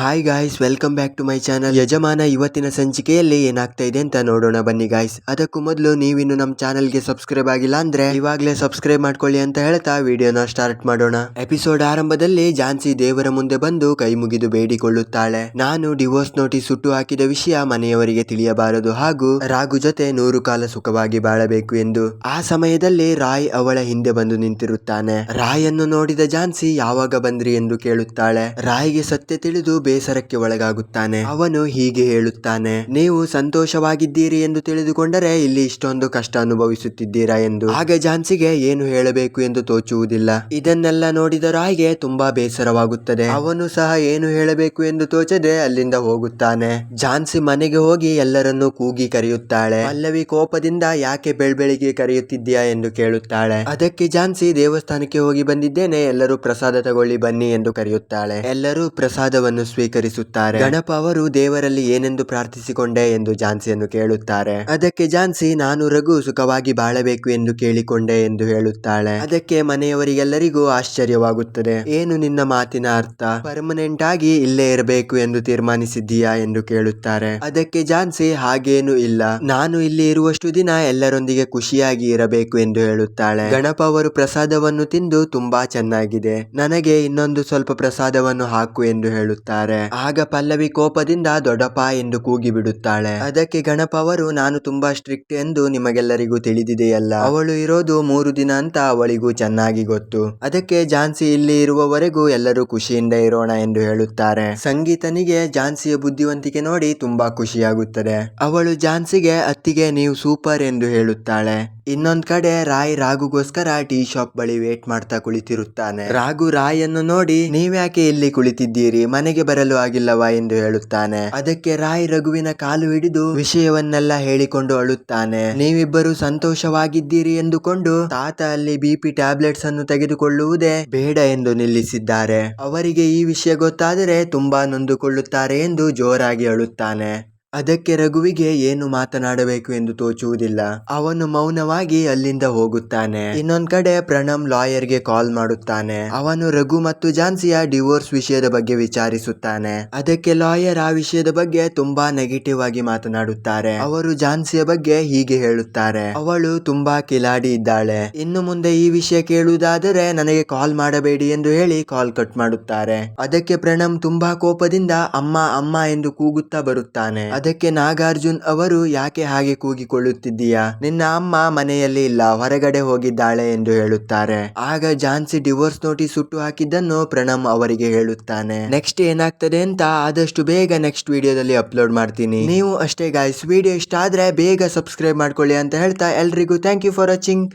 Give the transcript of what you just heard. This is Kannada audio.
Hi guys welcome back to my channel Yajamana ಇವತ್ತಿನ ಸಂಚಿಕೆಯಲ್ಲಿ ಏನಾಗ್ತಾ ಇದೆ ಅಂತ ನೋಡೋಣ. ಬನ್ನಿ ಗಾಯ್ಸ್ ಅದಕ್ಕೂ ಮೊದಲು ನೀವಿನ್ನು ನಮ್ಮ ಚಾನಲ್ಗೆ ಸಬ್ಸ್ಕ್ರೈಬ್ ಆಗಿಲ್ಲ ಅಂದ್ರೆ ಇವಾಗಲೇ ಸಬ್ಸ್ಕ್ರೈಬ್ ಮಾಡ್ಕೊಳ್ಳಿ ಅಂತ ಹೇಳ್ತಾ ವಿಡಿಯೋನ ಸ್ಟಾರ್ಟ್ ಮಾಡೋಣ. ಎಪಿಸೋಡ್ ಆರಂಭದಲ್ಲಿ ಝಾನ್ಸಿ ದೇವರ ಮುಂದೆ ಬಂದು ಕೈ ಮುಗಿದು ಬೇಡಿಕೊಳ್ಳುತ್ತಾಳೆ. ನಾನು ಡಿವೋರ್ಸ್ ನೋಟಿಸ್ ಸುಟ್ಟು ಹಾಕಿದ ವಿಷಯ ಮನೆಯವರಿಗೆ ತಿಳಿಯಬಾರದು ಹಾಗೂ ರಾಗು ಜೊತೆ ನೂರು ಕಾಲ ಸುಖವಾಗಿ ಬಾಳಬೇಕು ಎಂದು. ಆ ಸಮಯದಲ್ಲಿ ರಾಯ್ ಅವಳ ಹಿಂದೆ ಬಂದು ನಿಂತಿರುತ್ತಾನೆ. ರಾಯ್ ಅನ್ನು ನೋಡಿದ ಝಾನ್ಸಿ ಯಾವಾಗ ಬಂದ್ರಿ ಎಂದು ಕೇಳುತ್ತಾಳೆ. ರಾಯ್ಗೆ ಸತ್ಯ ತಿಳಿದು ಬೇಸರಕ್ಕೆ ಒಳಗಾಗುತ್ತಾನೆ. ಅವನು ಹೀಗೆ ಹೇಳುತ್ತಾನೆ, ನೀವು ಸಂತೋಷವಾಗಿದ್ದೀರಿ ಎಂದು ತಿಳಿದುಕೊಂಡರೆ ಇಲ್ಲಿ ಇಷ್ಟೊಂದು ಕಷ್ಟ ಅನುಭವಿಸುತ್ತಿದ್ದೀರಾ ಎಂದು. ಹಾಗೆ ಝಾನ್ಸಿಗೆ ಏನು ಹೇಳಬೇಕು ಎಂದು ತೋಚುವುದಿಲ್ಲ. ಇದನ್ನೆಲ್ಲ ನೋಡಿದ ರಾಯ್ಗೆ ತುಂಬಾ ಬೇಸರವಾಗುತ್ತದೆ. ಅವನು ಸಹ ಏನು ಹೇಳಬೇಕು ಎಂದು ತೋಚದೆ ಅಲ್ಲಿಂದ ಹೋಗುತ್ತಾನೆ. ಝಾನ್ಸಿ ಮನೆಗೆ ಹೋಗಿ ಎಲ್ಲರನ್ನೂ ಕೂಗಿ ಕರೆಯುತ್ತಾಳೆ. ಪಲ್ಲವಿ ಕೋಪದಿಂದ ಯಾಕೆ ಬೆಳ್ಬೆಳಿಗೆ ಕರೆಯುತ್ತಿದ್ದೀಯಾ ಎಂದು ಕೇಳುತ್ತಾಳೆ. ಅದಕ್ಕೆ ಝಾನ್ಸಿ ದೇವಸ್ಥಾನಕ್ಕೆ ಹೋಗಿ ಬಂದಿದ್ದೇನೆ. ಎಲ್ಲರೂ ಪ್ರಸಾದ ತಗೊಳ್ಳಿ ಬನ್ನಿ ಎಂದು ಕರೆಯುತ್ತಾಳೆ. ಎಲ್ಲರೂ ಪ್ರಸಾದವನ್ನು ಸ್ವೀಕರಿಸುತ್ತಾರೆ. ಗಣಪ ಅವರು ದೇವರಲ್ಲಿ ಏನೆಂದು ಪ್ರಾರ್ಥಿಸಿಕೊಂಡೆ ಎಂದು ಝಾನ್ಸಿಯನ್ನು ಕೇಳುತ್ತಾರೆ. ಅದಕ್ಕೆ ಝಾನ್ಸಿ, ನಾನು ರಘು, ಸುಖವಾಗಿ ಬಾಳಬೇಕು ಎಂದು ಕೇಳಿಕೊಂಡೆ ಎಂದು ಹೇಳುತ್ತಾಳೆ. ಅದಕ್ಕೆ ಮನೆಯವರಿಗೆಲ್ಲರಿಗೂ ಆಶ್ಚರ್ಯವಾಗುತ್ತದೆ. ಏನು ನಿನ್ನ ಮಾತಿನ ಅರ್ಥ? ಪರ್ಮನೆಂಟ್ ಆಗಿ ಇಲ್ಲೇ ಇರಬೇಕು ಎಂದು ತೀರ್ಮಾನಿಸಿದ್ದೀಯಾ ಎಂದು ಕೇಳುತ್ತಾರೆ. ಅದಕ್ಕೆ ಝಾನ್ಸಿ, ಹಾಗೇನು ಇಲ್ಲ. ನಾನು ಇಲ್ಲಿ ಇರುವಷ್ಟು ದಿನ ಎಲ್ಲರೊಂದಿಗೆ ಖುಷಿಯಾಗಿ ಇರಬೇಕು ಎಂದು ಹೇಳುತ್ತಾಳೆ. ಗಣಪ ಅವರು ಪ್ರಸಾದವನ್ನು ತಿಂದು ತುಂಬಾ ಚೆನ್ನಾಗಿದೆ. ನನಗೆ ಇನ್ನೊಂದು ಸ್ವಲ್ಪ ಪ್ರಸಾದವನ್ನು ಹಾಕು ಎಂದು ಹೇಳುತ್ತಾರೆ. ಆಗ ಪಲ್ಲವಿ ಕೋಪದಿಂದ ದೊಡ್ಡಪ್ಪ ಎಂದು ಕೂಗಿ ಬಿಡುತ್ತಾಳೆ. ಅದಕ್ಕೆ ಗಣಪ ಅವರು ನಾನು ತುಂಬಾ ಸ್ಟ್ರಿಕ್ಟ್ ಎಂದು ನಿಮಗೆಲ್ಲರಿಗೂ ತಿಳಿದಿದೆಯಲ್ಲ. ಅವಳು ಇರೋದು ಮೂರು ದಿನ ಅಂತ ಅವಳಿಗೂ ಚೆನ್ನಾಗಿ ಗೊತ್ತು. ಅದಕ್ಕೆ ಝಾನ್ಸಿ ಇಲ್ಲಿ ಇರುವವರೆಗೂ ಎಲ್ಲರೂ ಖುಷಿಯಿಂದ ಇರೋಣ ಎಂದು ಹೇಳುತ್ತಾರೆ. ಸಂಗೀತನಿಗೆ ಝಾನ್ಸಿಯ ಬುದ್ಧಿವಂತಿಕೆ ನೋಡಿ ತುಂಬಾ ಖುಷಿಯಾಗುತ್ತದೆ. ಅವಳು ಝಾನ್ಸಿಗೆ ಅತ್ತಿಗೆ, ನೀವು ಸೂಪರ್ ಎಂದು ಹೇಳುತ್ತಾಳೆ. ಇನ್ನೊಂದ್ ಕಡೆ ರಾಯ್ ರಾಘುಗೋಸ್ಕರ ಟೀ ಶಾಪ್ ಬಳಿ ವೇಟ್ ಮಾಡ್ತಾ ಕುಳಿತಿರುತ್ತಾನೆ. ರಾಘು ರಾಯ್ ಅನ್ನು ನೋಡಿ, ನೀವ್ಯಾಕೆ ಇಲ್ಲಿ ಕುಳಿತಿದ್ದೀರಿ? ಮನೆಗೆ ಬರಲು ಆಗಿಲ್ಲವಾ? ಎಂದು ಹೇಳುತ್ತಾನೆ. ಅದಕ್ಕೆ ರಾಯ್ ರಘುವಿನ ಕಾಲು ಹಿಡಿದು ವಿಷಯವನ್ನೆಲ್ಲ ಹೇಳಿಕೊಂಡು ಅಳುತ್ತಾನೆ. ನೀವಿಬ್ಬರು ಸಂತೋಷವಾಗಿದ್ದೀರಿ ಎಂದುಕೊಂಡು ತಾತ ಅಲ್ಲಿ ಬಿಪಿ ಟ್ಯಾಬ್ಲೆಟ್ಸ್ ಅನ್ನು ತೆಗೆದುಕೊಳ್ಳುವುದೇ ಬೇಡ ಎಂದು ನಿಲ್ಲಿಸಿದ್ದಾರೆ. ಅವರಿಗೆ ಈ ವಿಷಯ ಗೊತ್ತಾದರೆ ತುಂಬಾ ನೊಂದುಕೊಳ್ಳುತ್ತಾರೆ ಎಂದು ಜೋರಾಗಿ ಅಳುತ್ತಾನೆ. ಅದಕ್ಕೆ ರಘುವಿಗೆ ಏನು ಮಾತನಾಡಬೇಕು ಎಂದು ತೋಚುವುದಿಲ್ಲ. ಅವನು ಮೌನವಾಗಿ ಅಲ್ಲಿಂದ ಹೋಗುತ್ತಾನೆ. ಇನ್ನೊಂದ್ ಕಡೆ ಪ್ರಣಮ್ ಲಾಯರ್ಗೆ ಕಾಲ್ ಮಾಡುತ್ತಾನೆ. ಅವನು ರಘು ಮತ್ತು ಝಾನ್ಸಿಯ ಡಿವೋರ್ಸ್ ವಿಷಯದ ಬಗ್ಗೆ ವಿಚಾರಿಸುತ್ತಾನೆ. ಅದಕ್ಕೆ ಲಾಯರ್ ಆ ವಿಷಯದ ಬಗ್ಗೆ ತುಂಬಾ ನೆಗೆಟಿವ್ ಆಗಿ ಮಾತನಾಡುತ್ತಾರೆ. ಅವರು ಝಾನ್ಸಿಯ ಬಗ್ಗೆ ಹೀಗೆ ಹೇಳುತ್ತಾರೆ. ಅವಳು ತುಂಬಾ ಕಿಲಾಡಿ ಇದ್ದಾಳೆ. ಇನ್ನು ಮುಂದೆ ಈ ವಿಷಯ ಕೇಳುವುದಾದರೆ ನನಗೆ ಕಾಲ್ ಮಾಡಬೇಡಿ ಎಂದು ಹೇಳಿ ಕಾಲ್ ಕಟ್ ಮಾಡುತ್ತಾರೆ. ಅದಕ್ಕೆ ಪ್ರಣಮ್ ತುಂಬಾ ಕೋಪದಿಂದ ಅಮ್ಮ ಅಮ್ಮ ಎಂದು ಕೂಗುತ್ತಾ ಬರುತ್ತಾನೆ. ಅದಕ್ಕೆ ನಾಗಾರ್ಜುನ್ ಅವರು ಯಾಕೆ ಹಾಗೆ ಕೂಗಿಕೊಳ್ಳುತ್ತಿದ್ದೀಯಾ? ನಿನ್ನ ಅಮ್ಮ ಮನೆಯಲ್ಲಿ ಇಲ್ಲ, ಹೊರಗಡೆ ಹೋಗಿದ್ದಾಳೆ ಎಂದು ಹೇಳುತ್ತಾರೆ. ಆಗ ಝಾನ್ಸಿ ಡಿವೋರ್ಸ್ ನೋಟಿಸ್ ಸುಟ್ಟು ಹಾಕಿದ್ದನ್ನು ಪ್ರಣಮ್ ಅವರಿಗೆ ಹೇಳುತ್ತಾನೆ. ನೆಕ್ಸ್ಟ್ ಏನಾಗ್ತದೆ ಅಂತ ಆದಷ್ಟು ಬೇಗ ನೆಕ್ಸ್ಟ್ ವಿಡಿಯೋದಲ್ಲಿ ಅಪ್ಲೋಡ್ ಮಾಡ್ತೀನಿ. ನೀವು ಅಷ್ಟೇ ಗಾಯ್ಸ್ ವಿಡಿಯೋ ಇಷ್ಟ ಆದ್ರೆ ಬೇಗ ಸಬ್ಸ್ಕ್ರೈಬ್ ಮಾಡ್ಕೊಳ್ಳಿ ಅಂತ ಹೇಳ್ತಾ ಎಲ್ರಿಗೂ ಥ್ಯಾಂಕ್ ಯು ಫಾರ್ ವಾಚಿಂಗ್